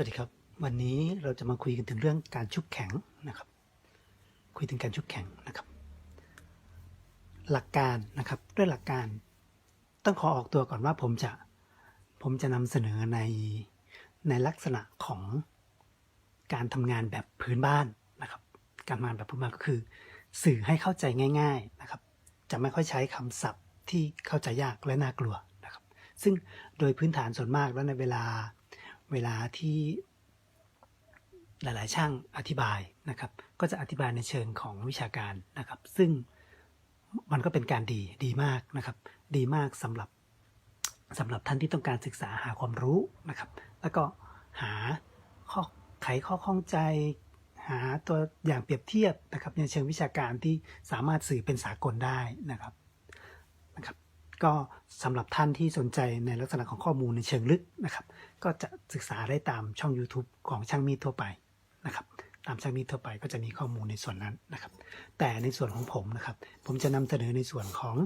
วัสดีครับ วันนี้เราจะมาคุยกันถึงเรื่องการชุบแข็งนะครับ คุยถึงการชุบแข็งนะครับ หลักการนะครับด้วยหลักการต้องขอออกตัวก่อนว่าผมจะผมจะนำเสนอในในลักษณะของการทำงานแบบพื้นบ้านนะครับ การทำงานแบบพื้นบ้านก็คือ สื่อให้เข้าใจง่าย ๆนะครับ จะไม่ค่อยใช้คำศัพท์ที่เข้าใจยากและน่ากลัวนะครับ ซึ่งโดยพื้นฐานส่วนมากแล้วในเวลา เวลาที่หลาย ๆ ช่างอธิบายนะครับ ก็จะอธิบายในเชิงของวิชาการนะครับ ซึ่งมันก็เป็นการดีดีมากนะครับ ดีมากสำหรับสำหรับท่านที่ต้องการศึกษาหาความรู้นะครับ แล้วก็หาข้อไขข้อข้องใจ หาตัวอย่างเปรียบเทียบนะครับ ในเชิงวิชาการที่สามารถสื่อเป็นสากลได้นะครับนะครับ ก็สำหรับท่านที่สนใจในลักษณะของข้อมูลในเชิงลึกนะครับ ก็จะศึกษาได้ตามช่อง YouTube ของช่างมีดทั่วไปนะครับ ตามช่างมีดทั่วไปก็จะมีข้อมูลในส่วนนั้นนะครับ แต่ในส่วนของผมนะครับ ผมจะนำเสนอในส่วนของ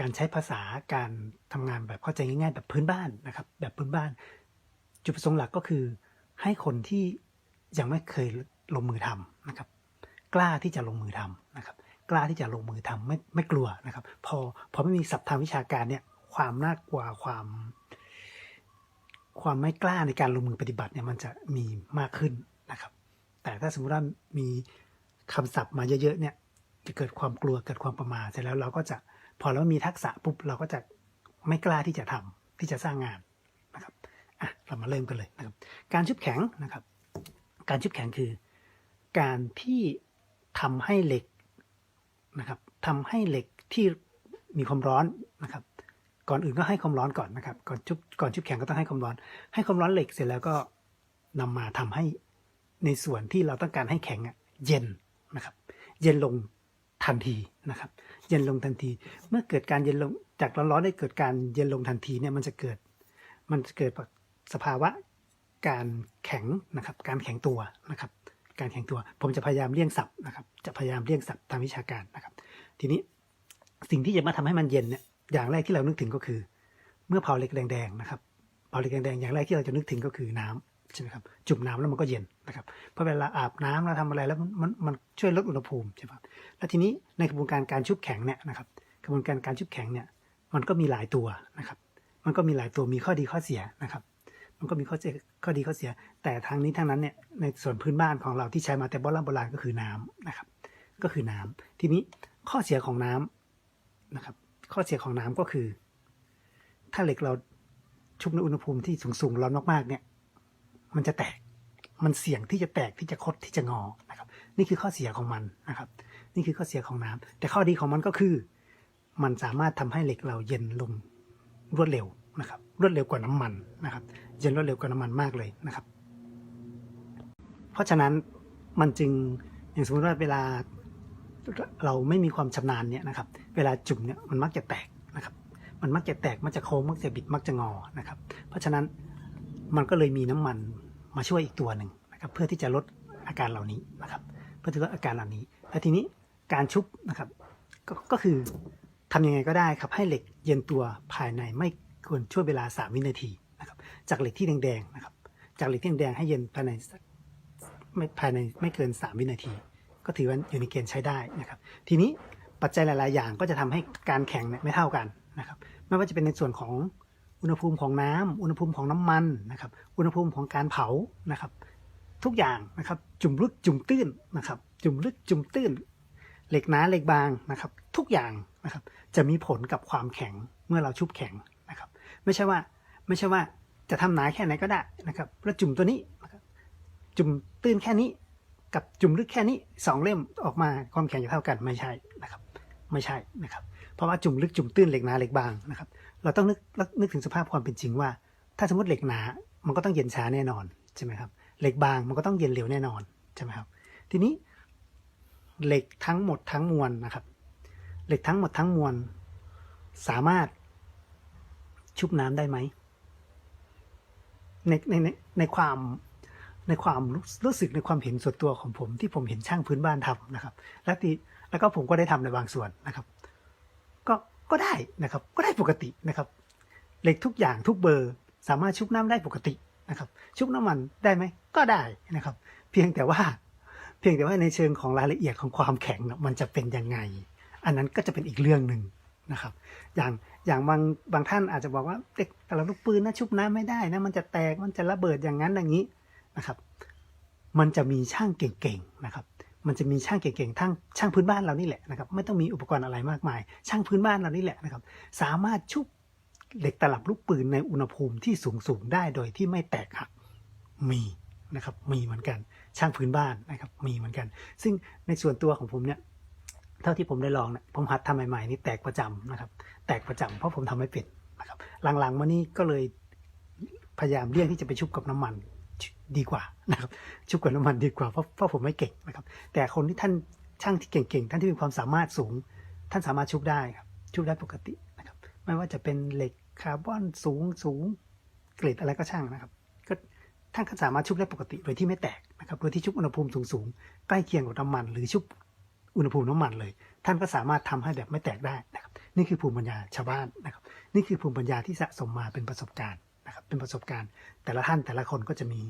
การใช้ภาษาการทำงานแบบเข้าใจง่ายๆ แบบพื้นบ้านนะครับ แบบพื้นบ้าน จุดประสงค์หลักก็คือ ให้คนที่ยังไม่เคยลงมือทำนะครับ กล้าที่จะลงมือทำนะครับ กล้าที่จะลงมือทำไม่ไม่กลัวนะครับ พอพอไม่มีศัพท์ทางวิชาการเนี่ยความน่ากลัวความ ความไม่กล้าในการลงมือปฏิบัติเนี่ยมันจะมีมากขึ้นนะครับ แต่ถ้าสมมติว่ามีคำศัพท์มาเยอะๆเนี่ยจะเกิดความกลัวเกิดความประมาทเสร็จแล้วเราก็จะพอเรามีทักษะปุ๊บเราก็จะไม่กล้าที่จะทำที่จะสร้างงานนะครับอะเรามาเริ่มกันเลยนะครับ การชุบแข็งนะครับ การชุบแข็งคือ การที่ทำให้เหล็กนะครับทำให้เหล็กที่มีความร้อนนะครับ ก่อนอื่นก็ให้ความร้อนก่อนนะครับ ก่อนชุบก่อนชุบแข็งก็ต้องให้ความร้อน ให้ความร้อนเหล็กเสร็จแล้วก็นำมาทำให้ในส่วนที่เราต้องการให้แข็งเย็นนะครับ เย็นลงทันทีนะครับ เย็นลงทันที เมื่อเกิดการเย็นลงจากร้อนๆได้เกิดการเย็นลงทันทีเนี่ยมันจะเกิดมันจะเกิดสภาวะการแข็งนะครับ การแข็งตัวนะครับ การแข็งตัว ผมจะพยายามเลี่ยงศัพท์นะครับ จะพยายามเลี่ยงศัพท์ทางวิชาการนะครับ ทีนี้สิ่งที่จะมาทำให้มันเย็นเนี่ย อย่างแรกที่เรานึกถึงก็คือ เมื่อเผาเหล็กแดงๆนะครับเผาเหล็กแดงๆอย่างแรกที่เราจะนึกถึงก็คือน้ำใช่ไหมครับจุ่มน้ำแล้วมันก็เย็นนะครับเพราะเวลาอาบน้ำเราทำอะไรแล้วมันมันช่วยลดอุณหภูมิใช่ไหมครับแล้วทีนี้ในกระบวนการการชุบแข็งเนี่ยนะครับกระบวนการการชุบแข็งเนี่ยมันก็มีหลายตัวนะครับ มันก็มีหลายตัวมีข้อดีข้อเสียนะครับ มันก็มีข้อเสียข้อดีข้อเสีย แต่ทางนี้ทางนั้นเนี่ยในส่วนพื้นบ้านของเราที่ใช้มาแต่โบราณโบราณก็คือน้ำนะครับ ก็คือน้ำทีนี้ข้อเสียของน้ำนะครับ ข้อเสียของน้ำก็คือ ถ้าเหล็กเราชุบในอุณหภูมิที่สูงๆร้อนมากๆ เนี่ย มันจะแตก มันเสี่ยงที่จะแตกที่จะคดที่จะงอนะครับ นี่คือข้อเสียของมันนะครับ นี่คือข้อเสียของน้ำแต่ข้อดีของมันก็คือ มันสามารถทำให้เหล็กเราเย็นลงรวดเร็วนะครับ รวดเร็วกว่าน้ำมันนะครับ เย็นรวดเร็วกว่าน้ำมันมากเลยนะครับ เพราะฉะนั้นมันจึงอย่างสมมติว่าเวลา เราไม่มีความชำนาญเนี่ยนะครับ เวลาจุ่มเนี่ยมันมักจะแตกนะครับ มันมักจะแตก มักจะโค้ง มักจะบิด มักจะงอ นะครับ เพราะฉะนั้นมันก็เลยมีน้ำมันมาช่วยอีกตัวหนึ่งนะครับ เพื่อที่จะลดอาการเหล่านี้นะครับ เพื่อที่จะลดอาการเหล่านี้ และทีนี้การชุบนะครับก็ก็คือทำยังไงก็ได้ครับ ให้เหล็กเย็นตัวภายในไม่เกินช่วงเวลา 3 วินาทีนะครับ จากเหล็กที่แดงๆนะครับ จากเหล็กที่แดงให้เย็นภายในไม่ภายในไม่เกิน 3 วินาที ก็ถือว่าอยู่ในเกณฑ์ใช้ได้นะครับ ทีนี้ปัจจัยหลาย ๆ อย่างก็จะทำให้การแข็งเนี่ยไม่เท่ากันนะครับ ไม่ว่าจะเป็นในส่วนของอุณหภูมิของน้ำอุณหภูมิของน้ำมันนะครับ อุณหภูมิของการเผานะครับ ทุกอย่างนะครับ จุ่มลึกจุ่มตื้นนะครับ จุ่มลึกจุ่มตื้น เหล็กหนาเหล็กบางนะครับ ทุกอย่างนะครับ จะมีผลกับความแข็งเมื่อเราชุบแข็งนะครับ ไม่ใช่ว่าไม่ใช่ว่าจะทำหนาแค่ไหนก็ได้นะครับ แล้วจุ่มตัวนี้จุ่มตื้นแค่นี้ กับจุ่มลึกแค่นี้สองเล่มออกมาความแข็งจะเท่ากันไม่ใช่นะครับ ไม่ใช่นะครับ เพราะว่าจุ่มลึกจุ่มตื้นเหล็กหนาเหล็กบางนะครับ เราต้องนึกนึกถึงสภาพความเป็นจริงว่า ถ้าสมมติเหล็กหนา มันก็ต้องเย็นช้าแน่นอนใช่ไหมครับเหล็กบางมันก็ต้องเย็นเร็วแน่นอนใช่ไหมครับ ทีนี้เหล็กทั้งหมดทั้งมวลนะครับ เหล็กทั้งหมดทั้งมวลสามารถชุบน้ำได้ไหมในในในในความ ในความรู้รู้สึกในความเห็นส่วนตัวของผมที่ผมเห็นช่างพื้นบ้านทำนะครับและที่แล้วก็ผมก็ได้ทำในบางส่วนนะครับ ก็ก็ได้นะครับก็ได้ปกตินะครับเหล็กทุกอย่างทุกเบอร์สามารถชุบน้ำได้ปกตินะครับ ชุบน้ำมันได้ไหมก็ได้นะครับ เพียงแต่ว่าเพียงแต่ว่าในเชิงของรายละเอียดของความแข็งน่ะมันจะเป็นยังไง อันนั้นก็จะเป็นอีกเรื่องหนึ่งนะครับ อย่างอย่างบางบางท่านอาจจะบอกว่าเด็กแต่ละลูกปืนนะชุบน้ำไม่ได้นะมันจะแตกมันจะระเบิดอย่างนั้นอย่างนี้ นะครับ มันจะมีช่างเก่งๆนะครับ มันจะมีช่างเก่งๆทั้งช่างพื้นบ้านเรานี่แหละนะครับ ไม่ต้องมีอุปกรณ์อะไรมากมาย ช่างพื้นบ้านเรานี่แหละนะครับ สามารถชุบเหล็กตลับลูกปืนในอุณหภูมิที่สูงสูงๆได้โดยที่ไม่แตกหักมีนะครับ มีเหมือนกัน ช่างพื้นบ้านนะครับ มีเหมือนกัน ซึ่งในส่วนตัวของผมเนี่ยเท่าที่ผมได้ลองเนี่ยผมหัดทำใหม่ๆนี่แตกประจำนะครับ แตกประจำเพราะผมทำไม่เป็นนะครับ หลังๆมานี่ก็เลยพยายามเลี่ยงที่จะไปชุบกับน้ำมัน ดีกว่านะครับชุบกับน้ำมันดีกว่าเพราะเพราะผมไม่เก่งนะครับ แต่คนที่ท่านช่างที่เก่งๆท่านที่มีความสามารถสูง ท่านสามารถชุบได้ครับชุบได้ปกตินะครับ ไม่ว่าจะเป็นเหล็กคาร์บอนสูงสูงเกรดอะไรก็ช่างนะครับ ก็ท่านก็สามารถชุบได้ปกติโดยที่ไม่แตกนะครับโดยที่ชุบอุณหภูมิสูงๆใกล้เคียงกับน้ำมัน หรือชุบอุณหภูมิน้ำมันเลย ท่านก็สามารถทำให้แบบไม่แตกได้นะครับ นี่คือภูมิปัญญาชาวบ้านนะครับ นี่คือภูมิปัญญาที่สะสมมาเป็นประสบการณ์ นะครับเป็นประสบการณ์ แต่ละท่านแต่ละคนก็จะมี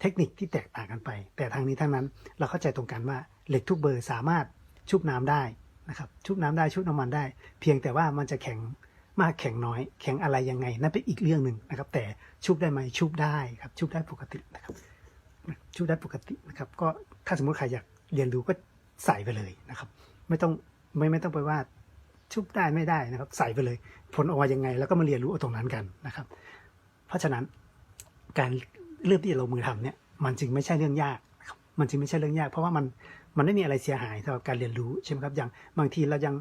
เทคนิคที่แตกต่างกันไป แต่ทางนี้ทั้งนั้นเราเข้าใจตรงกันว่าเหล็กทุกเบอร์สามารถชุบน้ำได้นะครับชุบน้ำได้ชุบน้ำมันได้ เพียงแต่ว่ามันจะแข็งมากแข็งน้อย แข็งอะไรยังไงนั่นเป็นอีกเรื่องหนึ่งนะครับ แต่ชุบได้ไหมชุบได้ครับชุบได้ปกตินะครับชุบได้ปกตินะครับก็ถ้าสมมติใครอยากเรียนรู้ก็ใส่ไปเลยนะครับ ไม่ต้องไม่ไม่ต้องไปว่าชุบได้ไม่ได้นะครับ ใส่ไปเลย ผลออกมายังไง แล้วก็มาเรียนรู้เอาตรงนั้นกันนะครับ เพราะฉะนั้นการเริ่มที่จะลงมือทำเนี่ยมันจึงไม่ใช่เรื่องยากครับมันจึงไม่ใช่เรื่องยากเพราะว่ามันมันไม่มีอะไรเสียหายสำหรับการเรียนรู้ใช่ไหมครับอย่างบางทีเรายัง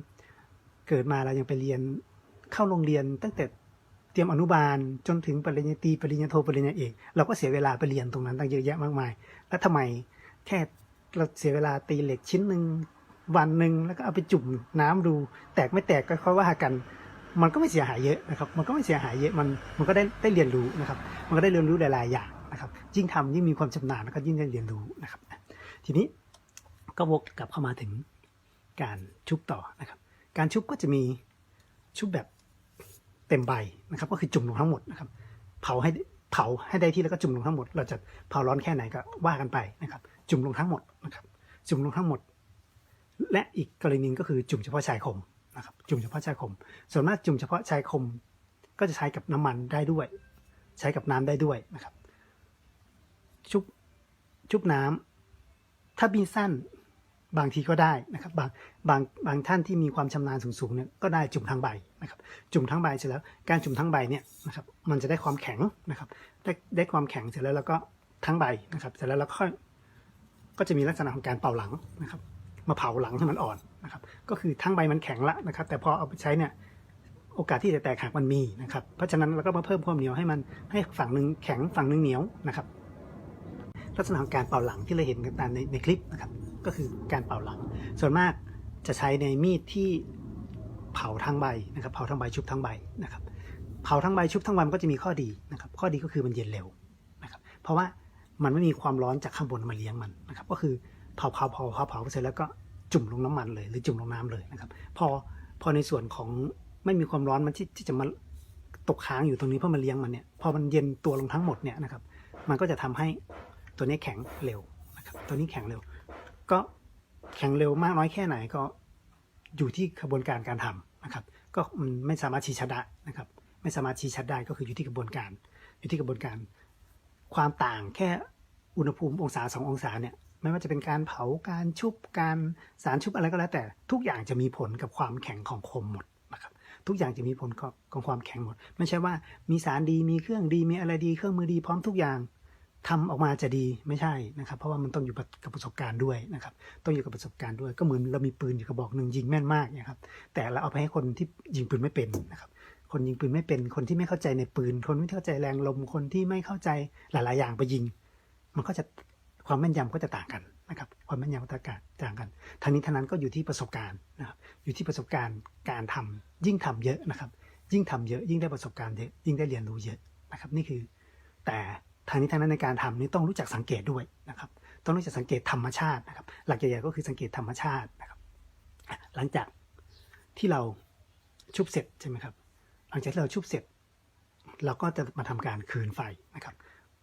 เกิดมาเรายังไปเรียนเข้าโรงเรียนตั้งแต่เตรียมอนุบาลจนถึงปริญญาตรีปริญญาโทปริญญาเอกเราก็เสียเวลาไปเรียนตรงนั้นตั้งเยอะแยะมากมาย แล้วทำไมแค่เราเสียเวลาตีเหล็กชิ้นหนึ่งวันหนึ่งแล้วก็เอาไปจุ่มน้ำดู แตกไม่แตกก็ค่อยว่ากัน มันก็ไม่เสียหายเยอะนะครับ มันก็ไม่เสียหายเยอะ มันมันก็ได้ได้เรียนรู้นะครับ มันก็ได้เรียนรู้หลาย ๆ อย่างนะครับ ยิ่งทำยิ่งมีความชำนาญแล้วก็ยิ่งได้เรียนรู้นะครับ ทีนี้ก็วกกลับเข้ามาถึงการชุบต่อนะครับ การชุบก็จะมีชุบแบบเต็มใบนะครับ ก็คือจุ่มลงทั้งหมดนะครับ เผาให้เผาให้ได้ที่แล้วก็จุ่มลงทั้งหมด เราจะเผาร้อนแค่ไหนก็ว่ากันไปนะครับ จุ่มลงทั้งหมดนะครับ จุ่มลงทั้งหมด และอีกกรณีหนึงก็คือจุ่มเฉพาะชายคม นะครับจุ่มเฉพาะชายคมส่วนมากจุ่มเฉพาะชายคมก็จะใช้กับน้ำมันได้ด้วย ใช้กับน้ำได้ด้วยนะครับ ชุบชุบน้ำถ้าบีสั้นบางทีก็ได้นะครับบางบางบางท่านที่มีความชำนาญสูงๆเนี่ยก็ได้จุ่มทั้งใบนะครับจุ่มทั้งใบเสร็จแล้วการจุ่มทั้งใบเนี่ยนะครับมันจะได้ความแข็งนะครับได้ได้ความแข็งเสร็จแล้วแล้วก็ทั้งใบนะครับ เสร็จแล้วเราก็ค่อยก็จะมีลักษณะของการเป่าหลังนะครับ มาเผาหลังให้มันอ่อน นะครับก็คือทั้งใบมันแข็งละนะครับ แต่พอเอาไปใช้เนี่ยโอกาสที่จะแตกหักมันมีนะครับ เพราะฉะนั้นเราก็มาเพิ่มความเหนียวให้มันให้ฝั่งหนึ่งแข็งฝั่งหนึ่งเหนียวนะครับ ลักษณะของการเป่าหลังที่เราเห็นกันตามในในคลิปนะครับ ก็คือการเป่าหลัง ส่วนมากจะใช้ในมีดที่เผาทั้งใบนะครับ เผาทั้งใบชุบทั้งใบนะครับ เผาทั้งใบชุบทั้งใบมันก็จะมีข้อดีนะครับ ข้อดีก็คือมันเย็นเร็วนะครับ เพราะว่ามันไม่มีความร้อนจากข้างบนมาเลี้ยงมันนะครับ ก็คือเผาเผาเผาเผาเผาเสร็จแล้วก็ จุ่มลงน้ำมันเลย หรือจุ่มลงน้ำเลยนะครับ พอพอในส่วนของไม่มีความร้อนมันที่ที่จะมาตกค้างอยู่ตรงนี้เพื่อมาเลี้ยงมันเนี่ยพอมันเย็นตัวลงทั้งหมดเนี่ยนะครับ มันก็จะทำให้ตัวนี้แข็งเร็วนะครับ ตัวนี้แข็งเร็ว ก็แข็งเร็วมากน้อยแค่ไหนก็อยู่ที่กระบวนการการทำนะครับ ก็มันไม่สามารถชี้ชัดได้นะครับ ไม่สามารถชี้ชัดได้ก็คืออยู่ที่กระบวนการ อยู่ที่กระบวนการ ความต่างแค่อุณหภูมิองศาสององศาเนี่ย ไม่ว่าจะเป็นการเผาการชุบการสารชุบอะไรก็แล้วแต่ ทุกอย่างจะมีผลกับความแข็งของคมหมดนะครับทุกอย่างจะมีผลกับความแข็งหมด ไม่ใช่ว่ามีสารดีมีเครื่องดีมีอะไรดีเครื่องมือดีพร้อมทุกอย่างทำออกมาจะดีไม่ใช่นะครับ เพราะว่ามันต้องอยู่กับประสบการณ์ด้วยนะครับต้องอยู่กับประสบการณ์ด้วยก็เหมือนเรามีปืนอยู่กระบอกหนึ่งยิงแม่นมากนะครับแต่เราเอาไปให้คนที่ยิงปืนไม่เป็นนะครับคนยิงปืนไม่เป็นคนที่ไม่เข้าใจในปืน คนไม่เข้าใจแรงลมคนที่ไม่เข้าใจหลาย ๆ อย่างไปยิง มันก็จะ ความแม่นยำก็จะต่างกันนะครับความแม่นยำก็จะต่างกันทางนี้ทางนั้นก็อยู่ที่ประสบการณ์นะครับอยู่ที่ประสบการณ์การทำยิ่งทำเยอะนะครับ ยิ่งทำเยอะยิ่งได้ประสบการณ์เยอะยิ่งได้เรียนรู้เยอะนะครับ นี่คือ แต่ทางนี้ทางนั้นในการทำนี่ต้องรู้จักสังเกตด้วยนะครับ ต้องรู้จักสังเกตธรรมชาตินะครับ หลักใหญ่ๆก็คือสังเกตธรรมชาตินะครับ หลังจากที่เราชุบเสร็จใช่ไหมครับ หลังจากที่เราชุบเสร็จ เราก็จะมาทำการคืนไฟนะครับ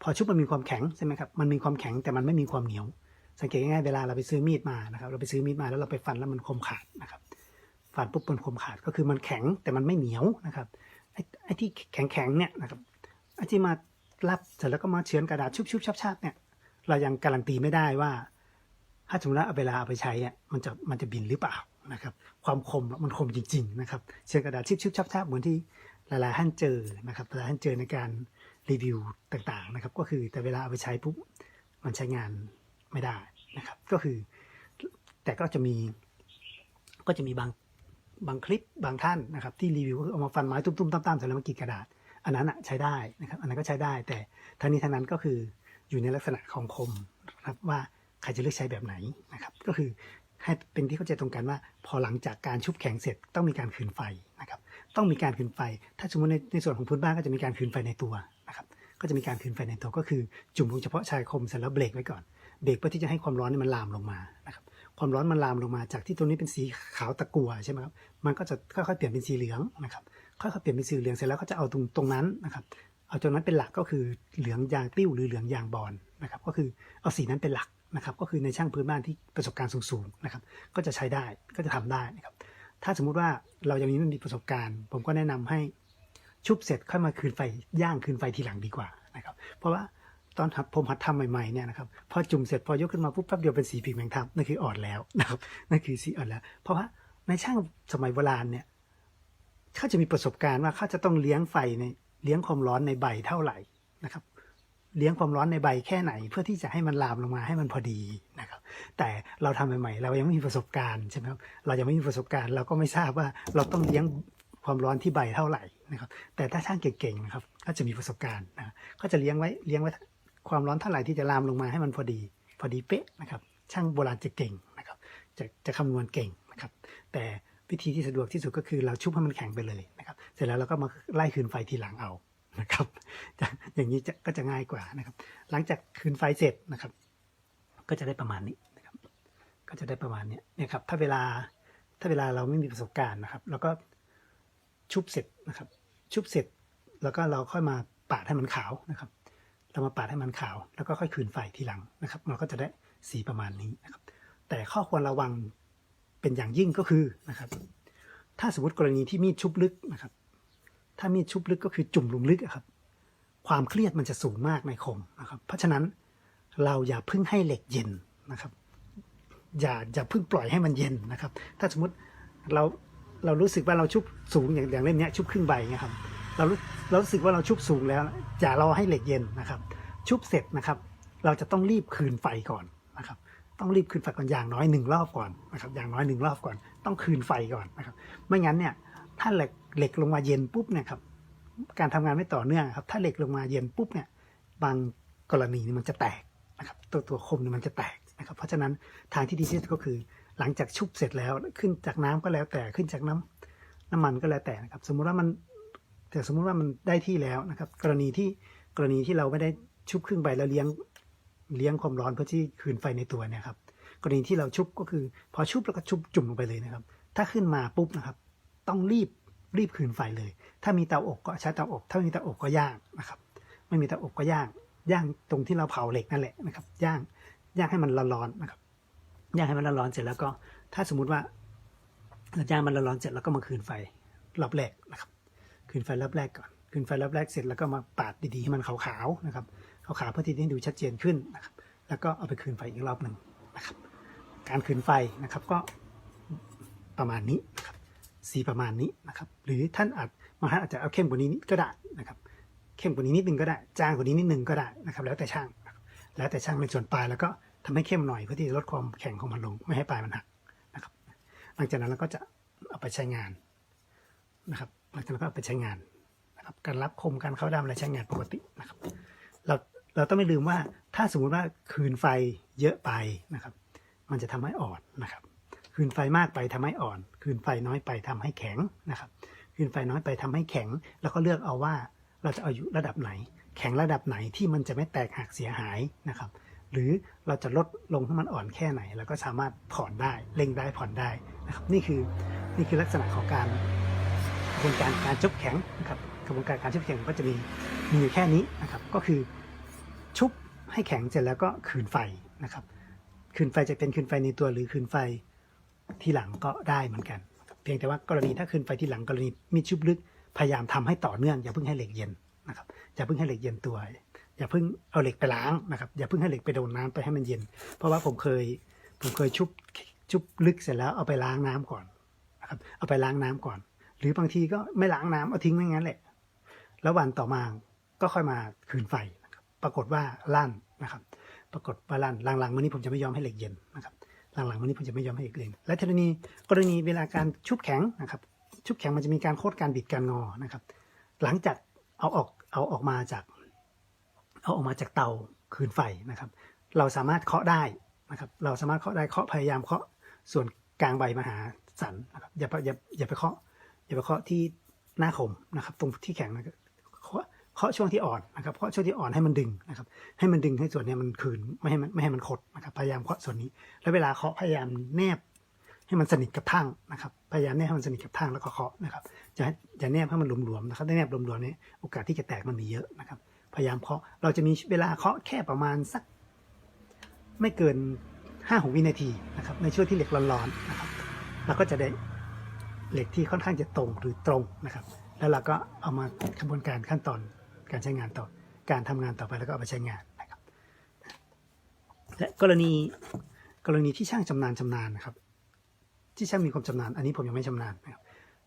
พอชุบมันมีความแข็งใช่ไหมครับมันมีความแข็งแต่มันไม่มีความเหนียว สังเกตง่ายๆเวลาเราไปซื้อมีดมานะครับเราไปซื้อมีดมาแล้วเราไปฟันแล้วมันคมขาดนะครับฟันปุ๊บมันคมขาดก็คือมันแข็งแต่มันไม่เหนียวนะครับไอ้ไอที่แข็งๆเนี่ยนะครับไอ้ที่มารับเสร็จแล้วก็มาเฉือนกระดาษชุบๆชับๆเนี่ยเรายังการันตีไม่ได้ว่า ถ้าสมมติว่าเอาเวลาเอาไปใช้อะมันจะมันจะบินหรือเปล่านะครับความคมมันคมจริงๆนะครับเชือกกระดาษชิบๆชับๆเหมือนที่หลายๆท่านเจอนะครับหลายๆท่านเจอในการ รีวิวต่างๆนะครับ ก็คือแต่เวลาเอาไปใช้ปุ๊บมันใช้งานไม่ได้นะครับ ก็คือ แต่ก็จะมีก็จะมีบางบางคลิปบางท่านนะครับ ที่รีวิวเอามาฟันไม้ตุ้มๆตามๆเสร็จแล้วมากีดกระดาษ อันนั้นอะใช้ได้นะครับ อันนั้นก็ใช้ได้ แต่ทั้งนี้ทั้งนั้นก็คืออยู่ในลักษณะของคมนะครับว่าใครจะเลือกใช้แบบไหนนะครับ ก็คือให้เป็นที่เข้าใจตรงกันว่า พอหลังจากการชุบแข็งเสร็จต้องมีการคืนไฟนะครับ ต้องมีการคืนไฟ ถ้าสมมติในในส่วนของพื้นบ้านก็จะมีการคืนไฟในตัว ก็จะมีการคืนไฟในตัวก็คือจุ่มลงเฉพาะชายคมเสร็จแล้วเบรกไว้ก่อนเบรกเพื่อที่จะให้ความร้อนนี่มันลามลงมานะครับความร้อนมันลามลงมาจากที่ตรงนี้เป็นสีขาวตะกั่วใช่ไหมครับมันก็จะค่อยๆเปลี่ยนเป็นสีเหลืองนะครับค่อยๆเปลี่ยนเป็นสีเหลืองเสร็จแล้วก็จะเอาตรงตรงนั้นนะครับเอาตรงนั้นเป็นหลักก็คือเหลืองยางติ้วหรือเหลืองยางบอลนะครับก็คือเอาสีนั้นเป็นหลักนะครับก็คือในช่างพื้นบ้านที่ประสบการณ์สูงๆนะครับก็จะใช้ได้ก็จะทำได้นะครับถ้าสมมุติว่าเรายังไม่มีประสบการณ์ ผมก็แนะนำให้ ชุบเสร็จค่อยมาคืนไฟย่างคืนไฟทีหลังดีกว่านะครับ เพราะว่าตอนหัดผมหัดทำใหม่ๆเนี่ยนะครับพอจุ่มเสร็จพอยกขึ้นมาปุ๊บแป๊บเดียวเป็นสีพิมพ์แมงทับนั่นคืออ่อนแล้วนะครับนั่นคือสีอ่อนแล้ว เพราะว่าในช่างสมัยโบราณเนี่ยเขาจะมีประสบการณ์ว่าเขาจะต้องเลี้ยงไฟในเลี้ยงความร้อนในใบเท่าไหร่นะครับ เลี้ยงความร้อนในใบแค่ไหน เพื่อที่จะให้มันลามลงมาให้มันพอดีนะครับ แต่เราทำใหม่ๆเรายังไม่มีประสบการณ์ใช่ไหมครับเรายังไม่มีประสบการณ์ เราก็ไม่ทราบว่าเราต้องเลี้ยงความร้อนที่ใบเท่าไหร่ นะครับแต่ถ้าช่างเก่งๆนะครับก็จะมีประสบการณ์นะก็จะเลี้ยงไว้เลี้ยงไว้ความร้อนเท่าไหร่ที่จะลามลงมาให้มันพอดี พอดีเป๊ะนะครับ ช่างโบราณจะเก่งนะครับ จะจะคำนวณเก่งนะครับ แต่วิธีที่สะดวกที่สุดก็คือเราชุบให้มันแข็งไปเลยนะครับ เสร็จแล้วเราก็มาไล่คืนไฟทีหลังเอานะครับอย่างนี้จะก็จะง่ายกว่านะครับ หลังจากคืนไฟเสร็จนะครับ ก็จะได้ประมาณนี้นะครับ ก็จะได้ประมาณนี้เนี่ยครับถ้าเวลาถ้าเวลาเราไม่มีประสบการณ์นะครับเราก็ ชุบเสร็จนะครับ ชุบเสร็จแล้วก็เราค่อยมาปาดให้มันขาวนะครับ เรามาปาดให้มันขาว แล้วก็ค่อยคืนไฟทีหลังนะครับ เราก็จะได้สีประมาณนี้นะครับ แต่ข้อควรระวังเป็นอย่างยิ่งก็คือนะครับ ถ้าสมมติกรณีที่มีดชุบลึกนะครับ ถ้ามีดชุบลึกก็คือจุ่มลงลึกครับ ความเครียดมันจะสูงมากในคมนะครับ เพราะฉะนั้นเราอย่าพิ่งให้เหล็กเย็นนะครับ อย่าอย่าพิ่งปล่อยให้มันเย็นนะครับ ถ้าสมมติเรา เรารู้สึกว่าเราชุบสูงอย่างอย่างเล่มเนี้ยชุบครึ่งใบเงี้ยครับเราเรารู้สึกว่าเราชุบสูงแล้วอย่ารอให้เหล็กเย็นนะครับ ชุบเสร็จนะครับ เราจะต้องรีบคืนไฟก่อนนะครับ ต้องรีบคืนไฟก่อนอย่างน้อยหนึ่งรอบก่อนนะครับ อย่างน้อยหนึ่งรอบก่อน ต้องคืนไฟก่อนนะครับ ไม่งั้นเนี่ยถ้าเหล็กเหล็กลงมาเย็นปุ๊บเนี่ยครับการทำงานไม่ต่อเนื่องครับ ถ้าเหล็กลงมาเย็นปุ๊บเนี่ยบางกรณีมันจะแตกนะครับ ตัวตัวคมเนี่ยมันจะแตกนะครับ เพราะฉะนั้นทางที่ดีที่สุดก็คือ หลังจากชุบเสร็จแล้วขึ้นจากน้ำก็แล้วแต่ขึ้นจากน้ำน้ำมันก็แล้วแต่นะครับ สมมุติว่ามันแต่สมมุติว่ามันได้ที่แล้วนะครับ กรณีที่กรณีที่เราไม่ได้ชุบครึ่งใบแล้วเลี้ยงเลี้ยงความร้อนเพื่อที่คืนไฟในตัวเนี่ยครับ กรณีที่เราชุบก็คือ พอชุบแล้วก็ชุบจุ่มลงไปเลยนะครับ ถ้าขึ้นมาปุ๊บนะครับ ต้องรีบรีบคืนไฟเลย ถ้ามีเตาอบก็ใช้เตาอบ ถ้าไม่มีเตาอบก็ย่างนะครับ ไม่มีเตาอบก็ย่างย่างตรงที่เราเผาเหล็กนั่นแหละนะครับ ย่างย่างให้มันร้อนๆนะครับ ย่างให้มันร้อนเสร็จแล้วก็ถ้าสมมุติว่าเราย่างมันร้อนเสร็จแล้วก็มาคืนไฟรอบแรกนะครับ คืนไฟรอบแรกก่อน คืนไฟรอบแรกเสร็จแล้วก็มาปาดดีๆให้มันขาวๆนะครับขาวๆเพื่อที่จะให้ดูชัดเจนขึ้นนะครับ แล้วก็เอาไปคืนไฟอีกรอบหนึ่งนะครับ การคืนไฟนะครับก็ประมาณนี้นะครับสีประมาณนี้นะครับ หรือท่านอาจบางท่านอาจจะเอาเข้มกว่านี้นิดก็ได้นะครับ เข้มกว่านี้นิดนึงก็ได้ จางกว่านี้นิดนึงก็ได้นะครับ แล้วแต่ช่าง แล้วแต่ช่างในส่วนปลายแล้วก็ ทำให้เข้มหน่อยเพื่อที่จะลดความแข็งของมันลงไม่ให้ปลายมันหักนะครับ หลังจากนั้นเราก็จะเอาไปใช้งานนะครับ หลังจากนั้นก็เอาไปใช้งานนะครับ การรับคมการเข้าด้ามอะไรใช้งานปกตินะครับ เราเราต้องไม่ลืมว่าถ้าสมมุติว่าคืนไฟเยอะไปนะครับ มันจะทำให้อ่อนนะครับ คืนไฟมากไปทำให้อ่อน คืนไฟน้อยไปทำให้แข็งนะครับ คืนไฟน้อยไปทำให้แข็ง แล้วก็เลือกเอาว่าเราจะเอาอยู่ระดับไหน แข็งระดับไหนที่มันจะไม่แตกหักเสียหายนะครับ หรือเราจะลดลงให้มันอ่อนแค่ไหน แล้วก็สามารถผ่อนได้เร่งได้ผ่อนได้นะครับนี่คือนี่คือลักษณะของการกระบวนการการชุบแข็งนะครับกระบวนการการชุบแข็งก็จะมีมีอยู่แค่นี้นะครับก็คือชุบให้แข็งเสร็จแล้วก็คืนไฟนะครับคืนไฟจะเป็นคืนไฟในตัวหรือคืนไฟที่หลังก็ได้เหมือนกัน เพียงแต่ว่ากรณีถ้าคืนไฟที่หลังกรณีมีชุบลึกพยายามทำให้ต่อเนื่องอย่าเพิ่งให้เหล็กเย็นนะครับอย่าเพิ่งให้เหล็กเย็นตัว อย่าเพิ่งเอาเหล็กไปล้างนะครับ อย่าเพิ่งให้เหล็กไปโดนน้ำไปให้มันเย็น เพราะว่าผมเคยผมเคยชุบชุบลึกเสร็จแล้วเอาไปล้างน้ำก่อนนะครับ เอาไปล้างน้ำก่อน หรือบางทีก็ไม่ล้างน้ำเอาทิ้งไว้งั้นแหละ แล้ววันต่อมาก็ค่อยมาคืนไฟนะครับปรากฏว่าลั่นนะครับ ปรากฏว่าลั่นหลังๆวันนี้ผมจะไม่ยอมให้เหล็กเย็นนะครับหลังๆวันนี้ผมจะไม่ยอมให้เหล็กเย็นและกรณีกรณีเวลาการชุบแข็งนะครับ ชุบแข็งมันจะมีการโคดการบิดการงอนะครับ หลังจากเอาออกเอาออกมาจาก เอาออกมาจากเตาคืนไฟนะครับ เราสามารถเคาะได้นะครับ เราสามารถเคาะได้เคาะพยายามเคาะส่วนกลางใบมหาสันนะครับอย่าไปอย่าอย่าไปเคาะอย่าไปเคาะที่หน้าคมนะครับ ตรงที่แข็งนะครับเคาะเคาะช่วงที่อ่อนนะครับเคาะช่วงที่อ่อนให้มันดึงนะครับ ให้มันดึงให้ส่วนนี้มันคืนไม่ให้มันไม่ให้มันคดนะครับ พยายามเคาะส่วนนี้ แล้วเวลาเคาะพยายามแนบให้มันสนิทกับทั่งนะครับ พยายามแนบให้มันสนิทกับทั่งแล้วก็เคาะนะครับอย่าให้อย่าแนบให้มันหลวมๆนะครับถ้าแนบหลวมๆนี่ยโอกาสที่จะแตกมันมีเยอะนะครับ พยายามเคาะ เราจะมีเวลาเคาะแค่ประมาณสัก ไม่เกินห้าหกวินาทีนะครับในช่วงที่เหล็กร้อนๆนะครับเราก็จะได้เหล็กที่ค่อนข้างจะตรงหรือตรงนะครับ แล้วเราก็เอามากระบวนการขั้นตอนการใช้งานต่อการทำงานต่อไปแล้วก็เอาไปใช้งานนะครับ และกรณีกรณีที่ช่างชำนาญชำนาญนะครับ ที่ช่างมีความชำนาญ อันนี้ผมยังไม่ชำนาญนะครับ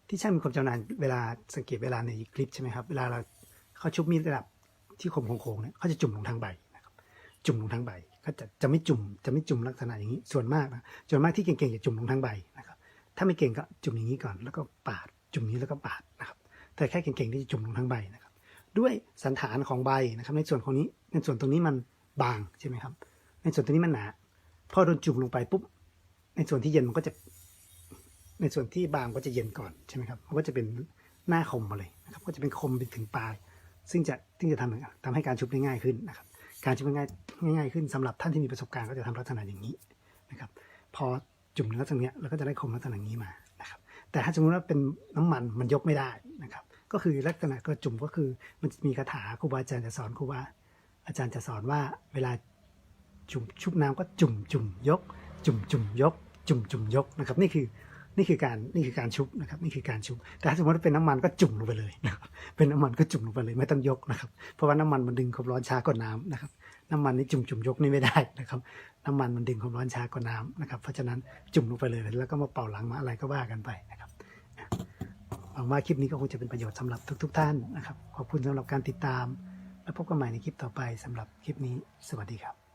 ที่ช่างมีความชำนาญเวลาสังเกตเวลาในคลิปใช่ไหมครับเวลาเราเขาชุบมีดระดับ ที่คมโค้งๆเนี่ยเขาจะจุ่มลงทางใบนะครับจุ่มลงทางใบเขาจะจะไม่จุ่มจะไม่จุ่มลักษณะอย่างนี้ส่วนมากนะส่วนมากที่เก่งๆจะจุ่มลงทางใบนะครับ ถ้าไม่เก่งก็จุ่มอย่างนี้ก่อน แล้วก็ปาดจุ่มนี้แล้วก็ปาดนะครับแต่แค่เก่งๆที่จะจุ่มลงทางใบนะครับ ด้วยสันฐานของใบนะครับ ในส่วนของนี้ในส่วนตรงนี้มันบางใช่ไหมครับ ในส่วนตรงนี้มันหนาพอโดนจุ่มลงไปปุ๊บในส่วนที่เย็นมันก็จะ ในส่วนที่บางก็จะเย็นก่อนใช่ไหมครับมันก็จะเป็นหน้าคมมาเลยนะครับ ก็จะเป็นคมไปถึงปลาย ซึ่งจะซึ่งจะทำทำให้การชุบได้ง่ายขึ้นนะครับการชุบง่ายง่ายขึ้นสำหรับท่านที่มีประสบการณ์ก็จะทำลักษณะอย่างนี้นะครับพอจุ่มในลักษณะเนี้ยเราก็จะได้คมลักษณะนี้มานะครับแต่ถ้าสมมติว่าเป็นน้ำมันมันยกไม่ได้นะครับก็คือลักษณะกระจุ่มก็คือมันจะมีคาถาครูบาอาจารย์จะสอนครูบาอาจารย์จะสอนว่าเวลาจุ่มชุบน้ำก็จุ่มจุ่มยก จุ่มจุ่มยก จุ่มจุ่มยกนะครับนี่คือ นี่คือการนี่คือการชุบนะครับนี่คือการชุบ แต่ถ้าสมมติว่าเป็นน้ำมันก็จุ่มลงไปเลยนะครับเป็นน้ำมันก็จุ่มลงไปเลยไม่ต้องยกนะครับ เพราะว่าน้ำมันมันดึงความร้อนช้ากว่าน้ำนะครับน้ำมันนี่จุ่มจุ่มยกนี่ไม่ได้นะครับ น้ำมันมันดึงความร้อนช้ากว่าน้ำนะครับ เพราะฉะนั้นจุ่มลงไปเลยแล้วก็มาเป่าหลังมาอะไรก็ว่ากันไปนะครับหวังว่าคลิปนี้ก็คงจะเป็นประโยชน์สำหรับทุกๆท่านนะครับ ขอบคุณสำหรับการติดตาม แล้วพบกันใหม่ในคลิปต่อไปสำหรับคลิปนี้ สวัสดีครับ